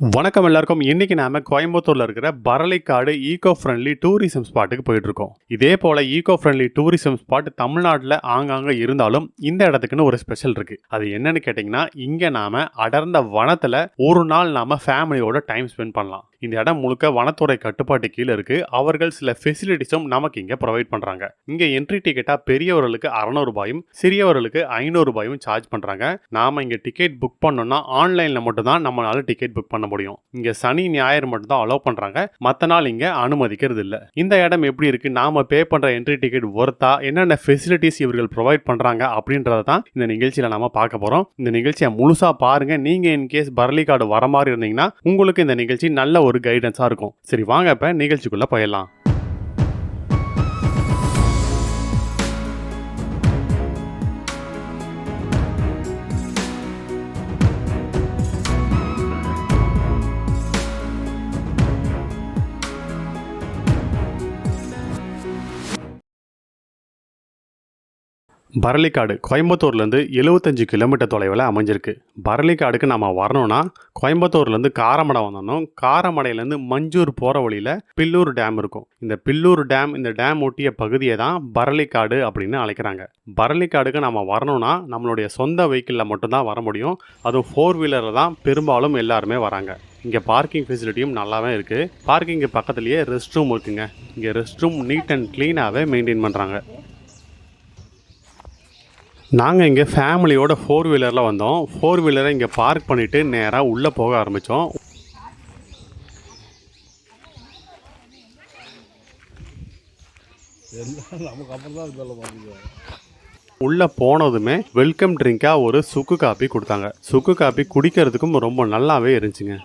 வணக்கம் எல்லாருக்கும். இன்னைக்கு நாம கோயம்புத்தூர்ல இருக்கிற பரளிக்காடு ஈகோ ஃப்ரெண்ட்லி டூரிசம் ஸ்பாட்டுக்கு போயிட்டு இருக்கோம் இதே போல ஈகோ ஃப்ரெண்ட்லி டூரிசம் ஸ்பாட் தமிழ்நாட்டில் ஆங்காங்க இருந்தாலும் இந்த இடத்துக்குன்னு ஒரு ஸ்பெஷல் இருக்கு. அது என்னன்னு கேட்டிங்கன்னா இங்க நாம அடர்ந்த வனத்துல ஒரு நாள் நாம ஃபேமிலியோட டைம் ஸ்பெண்ட் பண்ணலாம். இந்த இடம் முழுக்க வனத்துறை கட்டுப்பாட்டு கீழே இருக்கு. அவர்கள் சில ஃபெசிலிட்டிஸும் நமக்கு இங்கே ப்ரொவைட் பண்ணுறாங்க இங்கே என்ட்ரி டிக்கெட்டாக பெரியவர்களுக்கு அறநூறுபாயும் சிறியவர்களுக்கு ஐநூறு ரூபாயும் சார்ஜ் பண்ணுறாங்க நாம இங்கே டிக்கெட் புக் பண்ணோம்னா ஆன்லைனில் மட்டும்தான் நம்மளால டிக்கெட் புக் பண்ண முடியும். இங்கே சனி ஞாயிறு மட்டும்தான் அலோவ் பண்ணுறாங்க மற்ற நாள் இங்கே அனுமதிக்கிறது இல்லை. இந்த இடம் எப்படி இருக்குது நாம பே பண்ணுற என்ட்ரி டிக்கெட் ஒர்த்தா என்னென்ன ஃபெசிலிட்டிஸ் இவர்கள் ப்ரொவைட் பண்ணுறாங்க அப்படின்றத தான் இந்த நிகழ்ச்சியில் நாம் பார்க்க போகிறோம் இந்த நிகழ்ச்சியை முழுசாக பாருங்கள் நீங்கள் இன்கேஸ் பரளிக்காடு வர மாதிரி இருந்தீங்கன்னா உங்களுக்கு இந்த நிகழ்ச்சி நல்ல ஒரு கைடன்ஸாக இருக்கும். சரி வாங்க இப்போ நிகழ்ச்சிக்குள்ளே போயிடலாம். பரளிக்காடு கோயம்புத்தூர்லேருந்து எழுபத்தஞ்சு கிலோமீட்டர் தொலைவில் அமைஞ்சிருக்கு. பரளிக்காடுக்கு நம்ம வரணும்னா கோயம்புத்தூர்லேருந்து காரமடை வந்தோம் காரமடையிலேருந்து மஞ்சூர் போகிற வழியில் பில்லூர் டேம் இருக்கும். இந்த பில்லூர் டேம் இந்த டேம் ஒட்டிய பகுதியை தான் பரளிக்காடு அப்படின்னு அழைக்கிறாங்க. பரளிக்காடுக்கு நம்ம வரணும்னா நம்மளுடைய சொந்த வெஹிக்கிளில் மட்டும்தான் வர முடியும். அதுவும் ஃபோர் வீலரில் தான் பெரும்பாலும் எல்லாருமே வராங்க. இங்கே பார்க்கிங் ஃபெசிலிட்டியும் நல்லாவே இருக்குது பார்க்கிங்கு பக்கத்துலேயே ரெஸ்ட் ரூம் இருக்குங்க. இங்கே ரெஸ்ட் ரூம் நீட் அண்ட் க்ளீனாகவே மெயின்டைன் பண்ணுறாங்க நாங்கள் இங்கே ஃபேமிலியோட ஃபோர் வீலரில் வந்தோம். ஃபோர் வீலரை இங்கே பார்க் பண்ணிவிட்டு நேராக உள்ளே போக ஆரம்பித்தோம் உள்ளே போனதுமே வெல்கம் ட்ரிங்காக ஒரு சுக்கு காப்பி கொடுத்தாங்க. சுக்கு காப்பி குடிக்கிறதுக்கும் ரொம்ப நல்லாவே இருந்துச்சுங்க.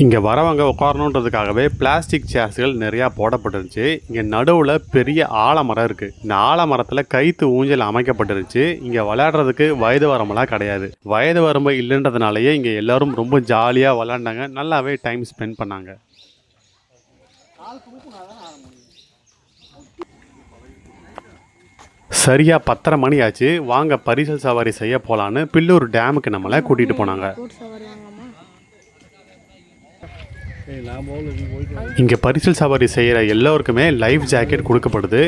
இங்கே வரவங்க உட்காரணுன்றதுக்காகவே பிளாஸ்டிக் சேர்ஸ்கள் நிறையா போடப்பட்டிருந்துச்சு இங்கே நடுவில் பெரிய ஆலமரம் இருக்குது இந்த ஆலமரத்தில் கைத்து ஊஞ்சல் அமைக்கப்பட்டிருந்துச்சு இங்கே விளையாடுறதுக்கு வயது வரம்பெல்லாம் கிடையாது வயது வரம்பு இல்லைன்றதுனாலயே இங்கே எல்லோரும் ரொம்ப ஜாலியாக விளாண்டாங்க நல்லாவே டைம் ஸ்பெண்ட் பண்ணாங்க சரியாக பத்தரை மணி ஆச்சு வாங்க பரிசல் சவாரி செய்ய போகலான்னு பில்லூர் டேமுக்கு நம்மளை கூட்டிகிட்டு போனாங்க கூட்டு சவாரி வாங்கலாமா சரி நான் போகல நீ போயிட்டு வா. இங்கே பரிசல் சவாரி செய்கிற எல்லோருக்குமே லைஃப் ஜாக்கெட் கொடுக்கப்படுது.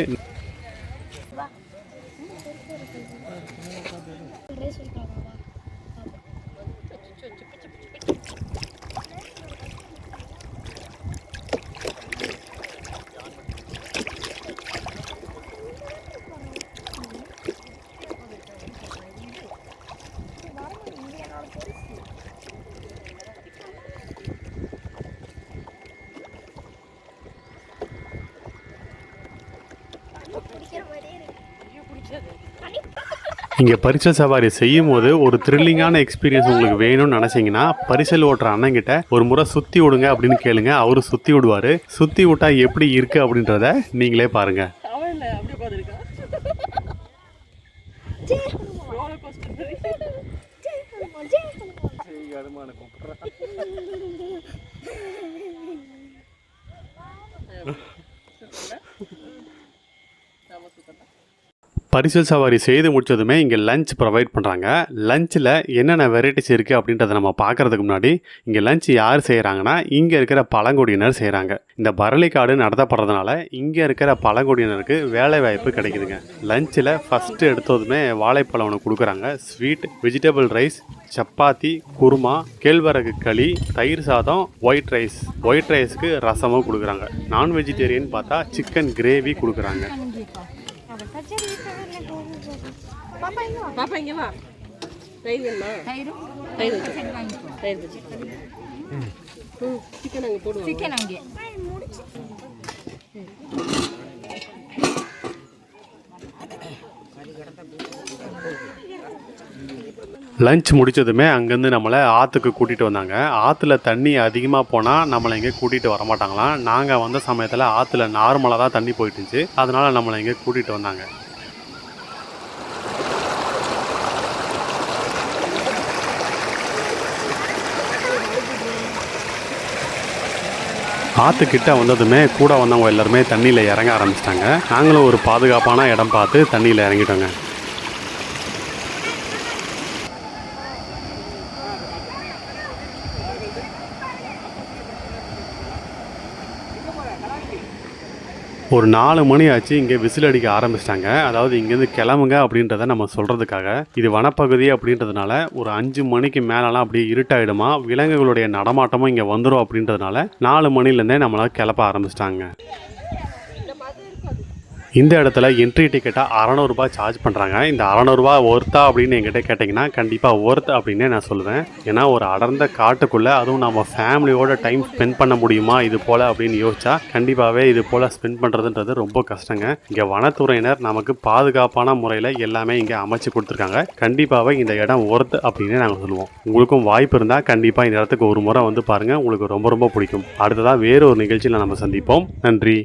இங்கே பரிசல் சவாரி செய்யும் போது ஒரு த்ரில்லிங்கான எக்ஸ்பீரியன்ஸ் உங்களுக்கு வேணும்னு நினச்சிங்கன்னா பரிசல் ஓட்டுற அண்ணங்கிட்ட ஒரு முறை சுற்றி விடுங்க அப்படின்னு கேளுங்க அவரு சுற்றி விடுவார் சுற்றி விட்டா எப்படி இருக்கு அப்படின்றத நீங்களே பாருங்க அவன் இல்ல பரிசல் சவாரி செய்து முடிச்சதுமே இங்கே லஞ்ச் ப்ரொவைட் பண்ணுறாங்க லஞ்சில் என்னென்ன வெரைட்டிஸ் இருக்குது அப்படின்றத நம்ம பார்க்கறதுக்கு முன்னாடி இங்கே லஞ்ச் யார் செய்கிறாங்கன்னா இங்கே இருக்கிற பழங்குடியினர் செய்கிறாங்க இந்த பரளிக்காடு நடத்தப்படுறதுனால இங்கே இருக்கிற பழங்குடியினருக்கு வேலை வாய்ப்பு கிடைக்குதுங்க லஞ்சில் ஃபஸ்ட்டு எடுத்ததுமே வாழைப்பழம் ஒன்று கொடுக்குறாங்க. Sweet vegetable rice chapati kurma கேழ்வரகு களி தயிர் சாதம் ஒயிட் ரைஸ் ஒயிட் ரைஸ்க்கு ரசமும் கொடுக்குறாங்க. நான் வெஜிடேரியன் பார்த்தா சிக்கன் கிரேவி கொடுக்குறாங்க. பாப்பா இங்க வா. பாப்பா இங்க வா. தயிர் வேணுமா? தயிர்? தயிர் வச்சு ம். சிக்கன் அங்கே போடுவோம். சிக்கன் அங்கே. லஞ்ச் முடிச்சதுமே அங்கேருந்து நம்மளை ஆற்றுக்கு கூட்டிகிட்டு வந்தாங்க. ஆற்றுல தண்ணி அதிகமாக போனால் நம்மளை இங்கே கூட்டிகிட்டு வர மாட்டாங்களாம். நாங்கள் வந்த சமயத்தில் ஆற்றுல நார்மலாக தான் தண்ணி போயிட்டு இருந்துச்சு. அதனால் நம்மளை இங்கே கூட்டிகிட்டு வந்தாங்க. ஆற்றுக்கிட்ட வந்ததுமே கூட வந்தவங்க எல்லாருமே தண்ணியில் இறங்க ஆரம்பிச்சிட்டாங்க. நாங்களும் ஒரு பாதுகாப்பான இடம் பார்த்து தண்ணியில் இறங்கிட்டோங்க. ஒரு நாலு மணி ஆச்சு இங்கே விசில் அடிக்க ஆரம்பிச்சிட்டாங்க. அதாவது இங்கேருந்து கிளம்புங்க அப்படின்றத நம்ம சொல்கிறதுக்காக இது வனப்பகுதி அப்படின்றதுனால ஒரு அஞ்சு மணிக்கு மேலெலாம் அப்படியே இருட்டாயிடுமா? விலங்குகளுடைய நடமாட்டமும் இங்கே வந்துடும் அப்படின்றதுனால நாலு மணிலேருந்தே நம்மளால் கிளப்ப ஆரம்பிச்சிட்டாங்க. இந்த இடத்துல என்ட்ரி டிக்கெட்டாக அறநூறுபா சார்ஜ் பண்ணுறாங்க இந்த அறநூறுபா ஒர்த்தா அப்படின்னு என்கிட்ட கேட்டிங்கன்னா கண்டிப்பாக ஒர்த் அப்படின்னே நான் சொல்லுவேன். ஏன்னா ஒரு அடர்ந்த காட்டுக்குள்ளே அதுவும் நம்ம ஃபேமிலியோட டைம் ஸ்பெண்ட் பண்ண முடியுமா இது போல் அப்படின்னு யோசிச்சா கண்டிப்பாகவே இது போல் ஸ்பெண்ட் பண்ணுறதுன்றது ரொம்ப கஷ்டங்க. இங்கே வனத்துறையினர் நமக்கு பாதுகாப்பான முறையில் எல்லாமே இங்கே அமைச்சு கொடுத்துருக்காங்க. கண்டிப்பாகவே இந்த இடம் ஒர்த் அப்படின்னே நாங்கள் சொல்லுவோம். உங்களுக்கும் வாய்ப்பு இருந்தால் கண்டிப்பாக இந்த இடத்துக்கு ஒரு முறை வந்து பாருங்கள் உங்களுக்கு ரொம்ப ரொம்ப பிடிக்கும். அடுத்ததாக வேறு ஒரு நிகழ்ச்சியில் நம்ம சந்திப்போம். நன்றி.